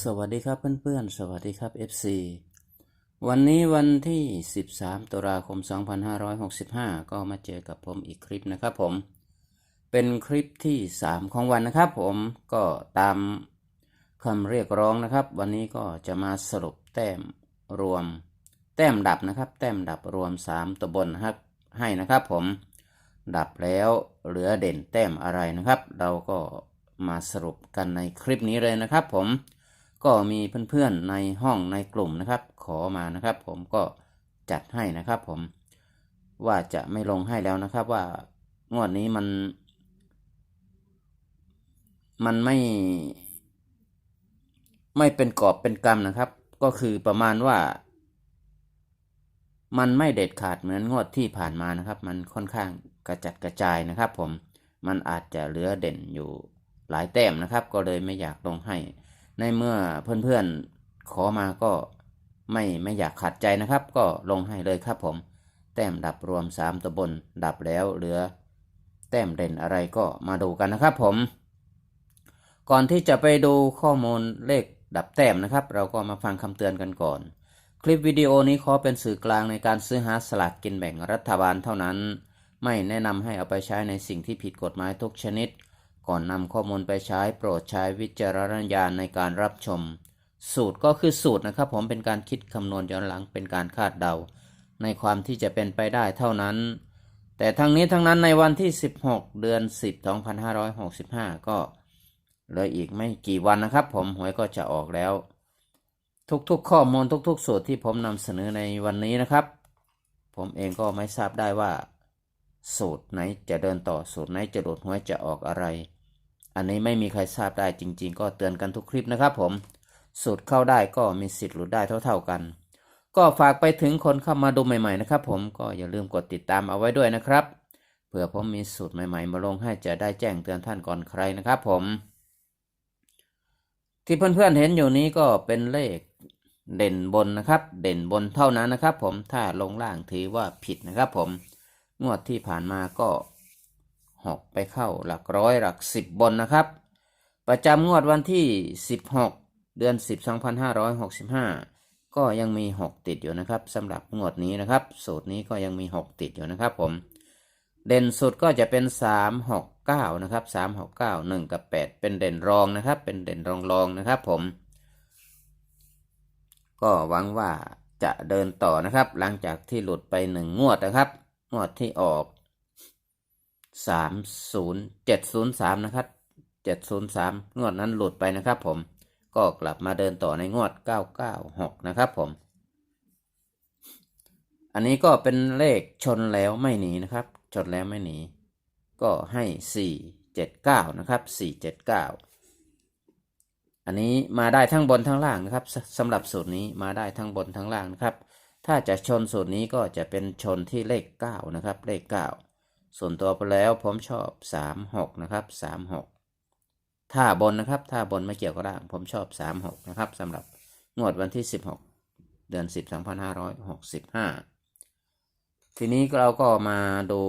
สวัสดีครับเพื่อนๆ สวัสดีครับ FC วันนี้วันที่ 13 ตุลาคม 2565 ก็มาเจอกับผมอีกคลิปนะครับผม เป็นคลิปที่ 3 ของวันนะครับผม ก็ตามคำเรียกร้องนะครับ วันนี้ก็จะมาสรุปแต้มรวม แต้มดับนะครับ แต้มดับรวม 3ตัวบนนะครับให้นะครับผม ดับแล้วเหลือเด่นแต้มอะไรนะครับ เราก็มาสรุปกันในคลิปนี้เลยนะครับผม ก็มีเพื่อนๆในห้องในกลุ่มนะครับ ขอมานะครับ ผมก็จัดให้นะครับ ผมว่าจะไม่ลงให้แล้วนะครับ ว่างวดนี้มัน มันไม่ ไม่เป็นกอบเป็นกำนะครับ ก็คือประมาณว่า มันไม่เด็ดขาดเหมือนงวดที่ผ่านมานะครับ มันค่อนข้างกระจัดกระจายนะครับ ผมมันอาจจะเหลือเด่นอยู่หลายแต้มนะครับ ก็เลยไม่อยากลงให้ ในเมื่อเพื่อนๆขอมาก็ไม่ไม่อยากขัดใจนะครับ ก็ลงให้เลยครับผม แต้มดับรวม 3ตัวบนดับแล้วเหลือ แต้มเด่นอะไรก็มาดูกันนะครับผม ก่อนที่จะไปดูข้อมูลเลขดับแต้มนะครับ เราก็มาฟังคำเตือนกันก่อน คลิปวิดีโอนี้ขอเป็นสื่อกลางในการซื้อหาสลากกินแบ่งรัฐบาลเท่านั้น ไม่แนะนำให้เอาไปใช้ในสิ่งที่ผิดกฎหมายทุกชนิด ก่อนนำข้อมูลไปใช้โปรดใช้วิจารณญาณในการรับชม สูตรก็คือสูตรนะครับ ผมเป็นการคิดคำนวณย้อนหลังเป็นการคาดเดา ในความที่จะเป็นไปได้เท่านั้น แต่ทั้งนี้ทั้งนั้นในวันที่ 16 เดือน 10 2565 ก็เหลืออีกไม่กี่วันนะครับ ผมหวยก็จะออกแล้ว ทุกๆ ข้อมูลทุก ๆ สูตรที่ผมนำเสนอในวันนี้นะครับ ผมเองก็ไม่ทราบได้ว่า สูตรไหนจะเดินต่อสูตรไหนจะหลุดหวยจะออกอะไร อันนี้ไม่มีใครทราบได้จริง ๆ ก็เตือนกันทุกคลิปนะครับผม สูตรเข้าได้ก็มีสิทธิ์หลุดได้เท่า ๆกัน ก็ฝากไปถึงคนเข้ามาดูใหม่ๆนะครับผมก็อย่าลืมกดติดตามเอาไว้ด้วยนะครับเผื่อผมมีสูตรใหม่ ๆ มาลงให้จะได้แจ้งเตือนท่านก่อนใครนะครับผม ที่เพื่อนๆเห็นอยู่นี้ก็เป็นเลขเด่นบนนะครับ เด่นบนเท่านั้นนะครับ ผมถ้าลงล่างถือว่าผิดนะครับ ผมงวดที่ผ่านมาก็ หกไปเข้าหลักร้อยหลักสิบบนนะครับ ประจำงวดวันที่16เดือน10 2565ก็ยังมี6ติดอยู่นะครับสำหรับงวดนี้นะครับ สูตรนี้ก็ยังมี6ติดอยู่นะครับผมเด่นสุดก็จะเป็น 3 6 9 นะครับ 3 6 9 1 กับ 8 เป็นเด่นรองนะครับ เป็นเด่นรองรองนะครับผม ก็หวังว่าจะเดินต่อนะครับ หลังจากที่หลุดไปหนึ่งงวดนะครับ งวดที่ออก สามศูนย์เจ็ดศูนย์สามนะครับเจ็ดศูนย์สามงวดนั้นหลุดไปนะครับผมก็กลับมาเดินต่อในงวดเก้าเก้าหกนะครับผม อันนี้ก็เป็นเลขชนแล้วไม่หนีนะครับ ชนแล้วไม่หนี ก็ให้สี่เจ็ดเก้านะครับสี่เจ็ดเก้าอันนี้มาได้ทั้งบนทั้งล่างนะครับสสำหรับสูตรนี้มาได้ทั้งบนทั้งล่างนะครับ ถ้าจะชนสูตรนี้ก็จะเป็นชนที่เลข 9 นะครับ เลข 9 ส่วนตัวไปแล้วผมชอบ 36 นะครับ 36ถ้าบนนะครับถ้าบนไม่เกี่ยวกับล่าง ผมชอบ 36 นะครับสำหรับงวดวันที่ 16 เดือน 10 2565 ทีนี้เราก็มาดู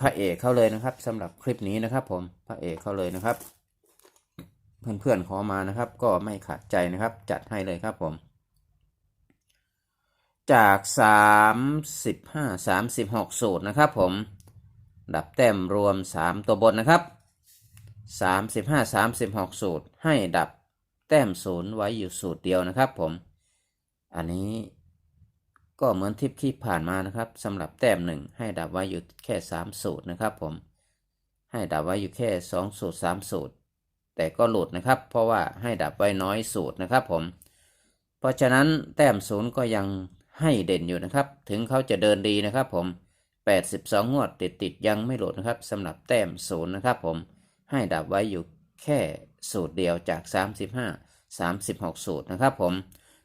พระเอกเขาเลยนะครับสำหรับคลิปนี้นะครับผมพระเอกเขาเลยนะครับ เพื่อนๆขอมานะครับ ก็ไม่ขาดใจนะครับ จัดให้เลยครับผม จากสามสิบห้าสามสิบหกสูตรนะครับผม ดับแต้มรวมสามตัวบนนะครับสามสิบห้าสามสิบหกสูตร ให้ดับแต้มศูนย์ไว้อยู่สูตรเดียวนะครับผม อันนี้ก็เหมือนทิปที่ผ่านมานะครับสำหรับแต้มหนึ่งให้ดับไว้อยู่แค่สามสูตรนะครับผม ให้ดับไว้อยู่แค่สองสูตรสามสูตร แต่ก็หลุดนะครับ เพราะว่าให้ดับไว้น้อยสูตรนะครับผมเพราะฉะนั้นแต้มศูนย์ก็ยัง ให้เด่นอยู่นะครับ ถึงเขาจะเดินดีนะครับผม 82 งวดติดติดยังไม่หลุดนะครับสำหรับแต้มศูนย์นะครับผม ให้ดับไว้อยู่แค่สูตรเดียวจาก 35 36 สูตรนะครับผม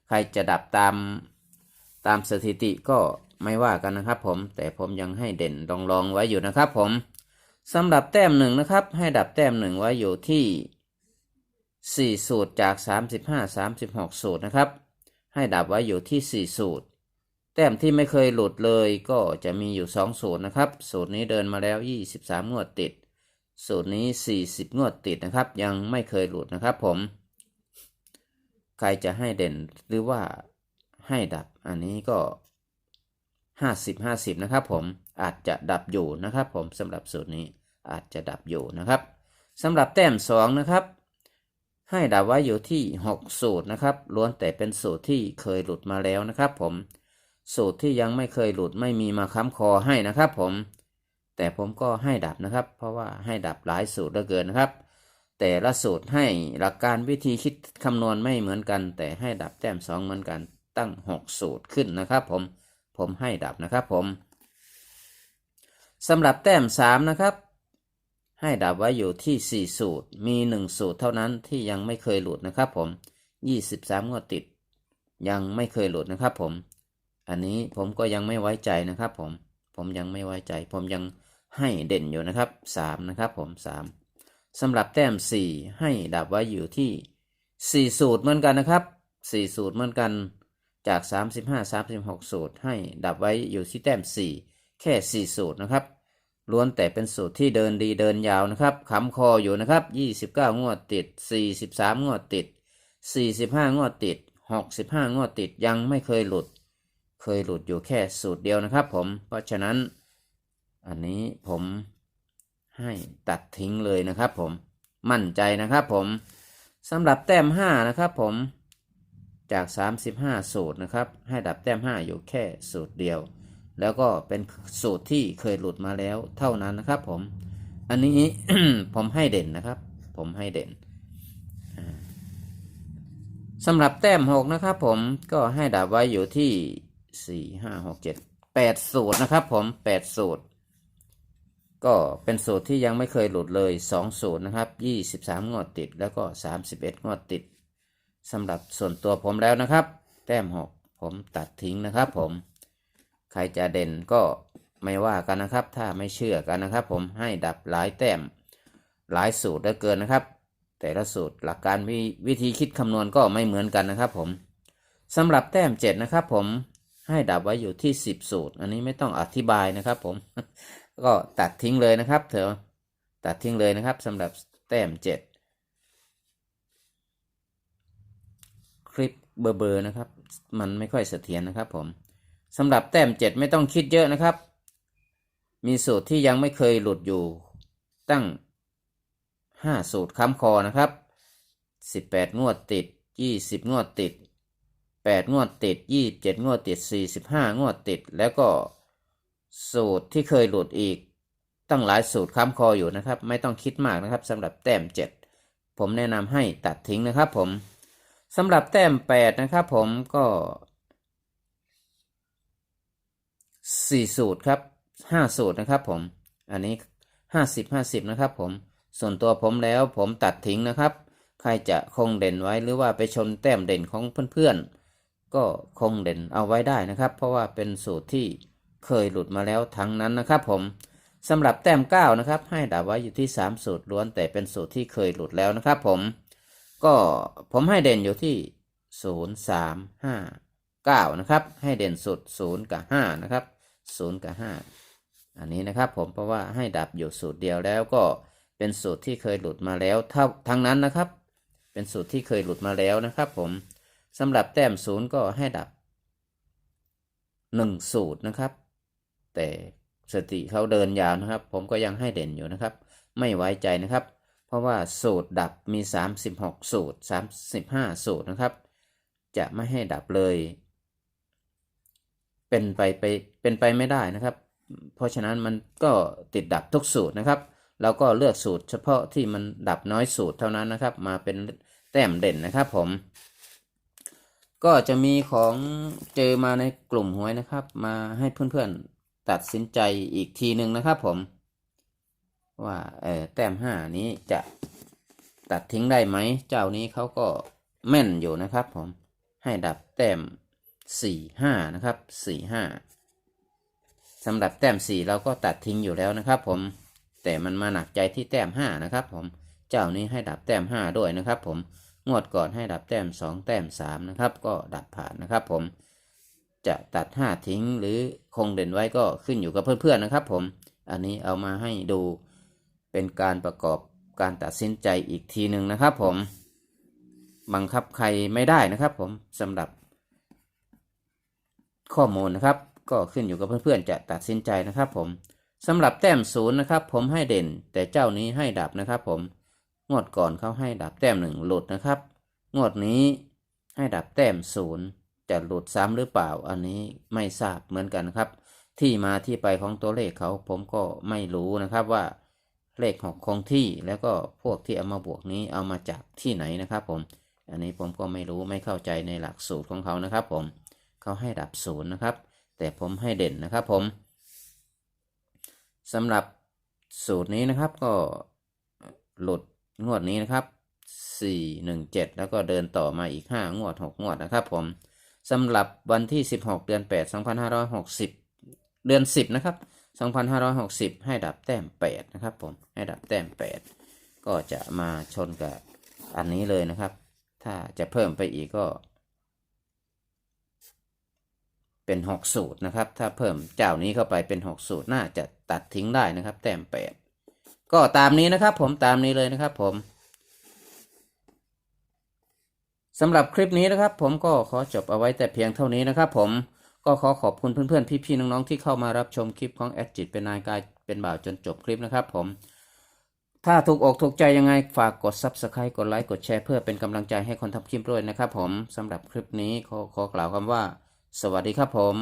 ใครจะดับตามตามสถิติก็ไม่ว่ากันนะครับผม แต่ผมยังให้เด่นรองๆไว้อยู่นะครับผมสำหรับแต้มหนึ่งนะครับ ให้ดับแต้มหนึ่งไว้อยู่ที่ 4 สูตรจาก 35 36 สูตรนะครับ ให้ดับไว้อยู่ที่ 4 สูตร แต้มที่ไม่เคยหลุดเลยก็จะมีอยู่2สูตรนะครับสูตรนี้เดินมาแล้ว 23 งวดติด สูตรนี้ 40 งวดติดนะครับ ยังไม่เคยหลุดนะครับผม ใครจะให้เด่นหรือว่าให้ดับอันนี้ก็ 50 50 นะครับผมอาจจะดับอยู่นะครับผมสำหรับสูตรนี้อาจจะดับอยู่นะครับสำหรับแต้ม 2 นะครับ ให้ดับไว้อยู่ที่ 6 สูตรนะครับล้วนแต่เป็นสูตรที่เคยหลุดมาแล้วนะครับผม สูตรที่ยังไม่เคยหลุดไม่มีมาค้ำคอให้นะครับ ผม แต่ผมก็ให้ดับนะครับ เพราะว่าให้ดับหลายสูตรเหลือเกินนะครับ แต่ละสูตรให้หลักการวิธีคิดคำนวณไม่เหมือนกัน แต่ให้ดับแต้ม 2 เหมือนกันตั้ง 6 สูตรขึ้นนะครับ ผมผมให้ดับนะครับผมสำหรับแต้ม 3 นะครับ ให้ดับไว้อยู่ที่ 4 สูตรมี 1 สูตรเท่านั้นที่ยังไม่เคยหลุดนะครับ ผม 23 งวดติด ยังไม่เคยหลุดนะครับ ผม อันนี้ผมก็ยังไม่ไว้ใจนะครับผม ผมยังไม่ไว้ใจ ผมยังให้เด่นอยู่นะครับ 3 นะครับผม 3สำหรับแต้ม 4 ให้ดับไว้อยู่ที่ 4 สูตรเหมือนกันนะครับ 4 สูตรเหมือนกันจาก 35 36 สูตร ให้ดับไว้อยู่ที่แต้ม 4 แค่ 4 สูตรนะครับล้วนแต่เป็นสูตรที่เดินดีเดินยาวนะครับขำคออยู่นะครับ 29 งวดติด 43 งวดติด 45 งวดติด 65 งวดติดยังไม่เคยหลุด เคยหลุดอยู่แค่สูตรเดียวนะครับผมเพราะฉะนั้น อันนี้ผมให้ตัดทิ้งเลยนะครับผมมั่นใจนะครับผมสำหรับแต้ม 5 นะครับผมจาก 35 สูตรนะครับ ให้ดับแต้ม 5 อยู่แค่สูตรเดียว แล้วก็เป็นสูตรที่เคยหลุดมาแล้วเท่านั้นนะครับผมอันนี้ผมให้เด่นนะครับ ผมให้เด่นสำหรับแต้ม 6 นะครับผมก็ให้ดับไว้อยู่ที่ 4 5 6 7 8สูตรนะครับผม8สูตร ก็เป็นสูตรที่ยังไม่เคยหลุดเลย2สูตรนะครับ23งวดติด แล้วก็31งวดติดสำหรับส่วนตัวผมแล้วนะครับ แต้ม6ผมตัดทิ้งนะครับผม ใครจะเด่นก็ไม่ว่ากันนะครับ ถ้าไม่เชื่อกันนะครับ ผมให้ดับหลายแต้มหลายสูตรเหลือเกินนะครับ แต่ละสูตรหลักการวิวิธีคิดคำนวณก็ไม่เหมือนกันนะครับ ผมสำหรับแต้ม 7 นะครับ ผม ให้ดับไว้อยู่ที่ 10 สูตร อันนี้ไม่ต้องอธิบายนะครับผม ก็ตัดทิ้งเลยนะครับ เถอะตัดทิ้งเลยนะครับสำหรับแต้ม 7 คลิปเบอร์เบอร์นะครับ มันไม่ค่อยเสถียรนะครับผมสำหรับแต้ม 7 ไม่ต้องคิดเยอะนะครับ มีสูตรที่ยังไม่เคยหลุดอยู่ตั้ง 5 สูตรค้ำคอนะครับ 18 งวดติด 20 งวดติด 8 งวดติด 27 งวดติด 45 งวดติด แล้วก็สูตรที่เคยหลุดอีก ตั้งหลายสูตรค้ำคออยู่นะครับ ไม่ต้องคิดมากนะครับสำหรับแต้ม 7 ผมแนะนำให้ตัดทิ้งนะครับผมสำหรับแต้ม 8 นะครับผมก็ 4 สูตรครับ 5 สูตรนะครับผม อันนี้ 50 50 นะครับผม ส่วนตัวผมแล้วผมตัดทิ้งนะครับ ใครจะคงเด่นไว้หรือว่าไปชนแต้มเด่นของเพื่อนๆ ก็คงเด่นเอาไว้ได้นะครับ เพราะว่าเป็นสูตรที่เคยหลุดมาแล้วทั้งนั้นนะครับ ผมสำหรับแต้ม9นะครับให้ดับไว้อยู่ที่ 3 สูตรล้วนแต่เป็นสูตรที่เคยหลุดแล้วนะครับ ผมก็ผมให้เด่นอยู่ที่ 0 3 5 9นะครับให้เด่นสุด 0 กับ 5 นะครับ 0 กับ 5 อันนี้นะครับผมเพราะว่าให้ดับอยู่สูตรเดียวแล้วก็เป็นสูตรที่เคยหลุดมาแล้วเท่าทั้งนั้นนะครับ เป็นสูตรที่เคยหลุดมาแล้วนะครับ ผม สำหรับแต้มศูนย์ก็ให้ดับ1สูตรนะครับ แต่สติเขาเดินยาวนะครับ ผมก็ยังให้เด่นอยู่นะครับ ไม่ไว้ใจนะครับ เพราะว่าสูตรดับมี 36 สูตร 35 สูตรนะครับ จะไม่ให้ดับเลย เป็นไปไปเป็นไปไม่ได้นะครับ เพราะฉะนั้นมันก็ติดดับทุกสูตรนะครับเราก็เลือกสูตรเฉพาะที่มันดับน้อยสูตรเท่านั้นนะครับ มาเป็นแต้มเด่นนะครับผม ก็จะมีของเจอมาในกลุ่มหวยนะครับ มาให้เพื่อนๆตัดสินใจอีกทีหนึ่งนะครับผม ว่าเออแต้มห้านี้จะตัดทิ้งได้ไหม เจ้านี้เขาก็แม่นอยู่นะครับผมให้ดับแต้มสี่ห้านะครับสี่ห้าสำหรับแต้มสี่เราก็ตัดทิ้งอยู่แล้วนะครับผมแต่มันมาหนักใจที่แต้มห้านะครับผมเจ้านี้ให้ดับแต้มห้าด้วยนะครับผม งวดก่อนให้ดับแต้มสองแต้มสามนะครับ ก็ดับผ่านนะครับผมจะตัดห้าทิ้งหรือคงเด่นไว้ก็ขึ้นอยู่กับเพื่อนๆนะครับผมอันนี้เอามาให้ดูเเป็นการประกอบการตัดสินใจอีกทีหนึ่งนะครับผมบังคับใครไม่ได้นะครับผมสำหรับข้อมูลนะครับ ก็ขึ้นอยู่กับเพื่อนๆจะตัดสินใจนะครับผมสำหรับแต้มศูนย์นะครับ ผมให้เด่นแต่เจ้านี้ให้ดับนะครับผม งวดก่อนเขาให้ดับแต้มหนึ่งหลุดนะครับ งวดนี้ให้ดับแต้มศูนย์จะหลุดซ้ำหรือเปล่าอันนี้ไม่ทราบเหมือนกันครับ ที่มาที่ไปของตัวเลขเขาผมก็ไม่รู้นะครับว่าเลขหกคงที่แล้วก็พวกที่เอามาบวกนี้เอามาจากที่ไหนนะครับผม อันนี้ผมก็ไม่รู้ไม่เข้าใจในหลักสูตรของเขานะครับ ผมเขาให้ดับศูนย์นะครับ แต่ผมให้เด่นนะครับผมสำหรับสูตรนี้นะครับก็หลุด งวดนี้นะครับ4 1 7แล้วก็เดินต่อมาอีก5งวด6งวดนะครับผมสำหรับวันที่16เดือน8 2560เดือน10นะครับ2560ให้ดับแต้ม8นะครับผมให้ดับแต้ม8ก็จะมาชนกับอันนี้เลยนะครับ ถ้าจะเพิ่มไปอีกก็ เป็น6สูตรนะครับ ถ้าเพิ่มเจ้านี้เข้าไปเป็น6สูตรน่าจะตัดทิ้งได้นะครับ แต้ม8 ก็ตามนี้นะครับ ผมตามนี้เลยนะครับ ผมสำหรับคลิปนี้นะครับ ผมก็ขอจบเอาไว้แต่เพียงเท่านี้นะครับ ผมก็ขอขอบคุณเพื่อนๆพี่ๆน้องๆที่เข้ามารับชมคลิปของแอดจิตเป็นนายกายเป็นบ่าวจนจบคลิปนะครับ ผม ถ้าถูกอกถูกใจยังไงฝากกด Subscribe กดไลค์กดแชร์เพื่อเป็นกำลังใจให้คนทำคลิปด้วยนะครับ ผมสำหรับคลิปนี้ขอขอกล่าวคำว่า สวัสดีครับผม